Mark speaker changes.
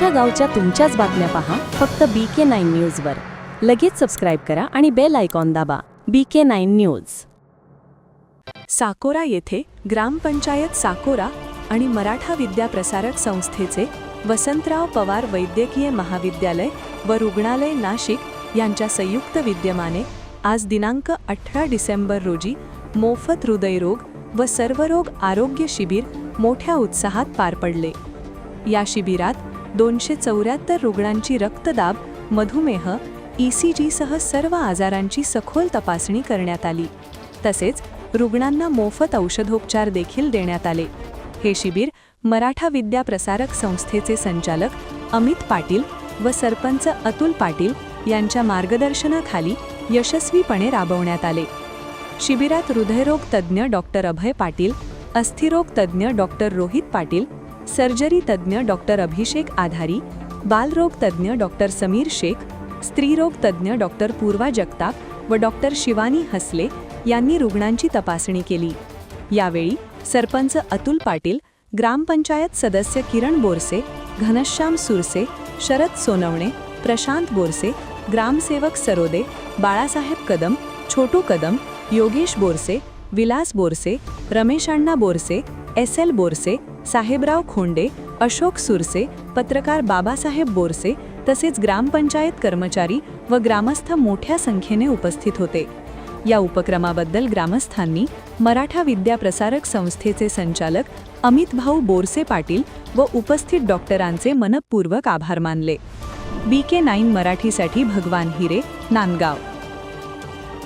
Speaker 1: तुमच्या गावच्या तुमच्याच बातम्या पहा फक्त बी के नाईन न्यूजवर लगेच सबस्क्राईब करा आणि बेल आयकॉन दाबा. बी के नाईन न्यूज
Speaker 2: साकोरा येथे ग्रामपंचायत साकोरा आणि मराठा विद्या प्रसारक संस्थेचे वसंतराव पवार वैद्यकीय महाविद्यालय व रुग्णालय नाशिक यांच्या संयुक्त विद्यमाने आज दिनांक अठरा डिसेंबर रोजी मोफत हृदयरोग व सर्वरोग आरोग्य शिबिर मोठ्या उत्साहात पार पडले. या शिबिरात दोनशे चौऱ्याहत्तर रुग्णांची रक्तदाब मधुमेह ई सी जीसह सर्व आजारांची सखोल तपासणी करण्यात आली. तसेच रुग्णांना मोफत औषधोपचार देखील देण्यात आले. हे शिबिर मराठा विद्या प्रसारक संस्थेचे संचालक अमित पाटील व सरपंच अतुल पाटील यांच्या मार्गदर्शनाखाली यशस्वीपणे राबवण्यात आले. शिबिरात हृदयरोग तज्ज्ञ डॉक्टर अभय पाटील अस्थिरोग तज्ज्ञ डॉक्टर रोहित पाटील सर्जरी तज्ज्ञ डॉक्टर अभिषेक आधारी बालरोग तज्ज्ञ डॉक्टर समीर शेख स्त्रीरोग तज्ज्ञ डॉक्टर पूर्वा जगताप व डॉक्टर शिवानी हसले यांनी रुग्णांची तपासणी केली. यावेळी सरपंच अतुल पाटील ग्रामपंचायत सदस्य किरण बोरसे घनश्याम सुरसे शरद सोनवणे प्रशांत बोरसे ग्रामसेवक सरोदे बाळासाहेब कदम छोटू कदम योगेश बोरसे विलास बोरसे रमेश अण्णा बोरसे एस एल बोरसे साहेबराव खोंडे अशोक सुरसे पत्रकार बाबासाहेब बोरसे तसेच ग्रामपंचायत कर्मचारी व ग्रामस्थ मोठ्या संख्येने उपस्थित होते. या उपक्रमाबद्दल ग्रामस्थांनी मराठा विद्याप्रसारक संस्थेचे संचालक अमित भाऊ बोरसे पाटील व उपस्थित डॉक्टरांचे मनपूर्वक आभार मानले. बी के नाईन मराठीसाठी भगवान हिरे नांदगाव.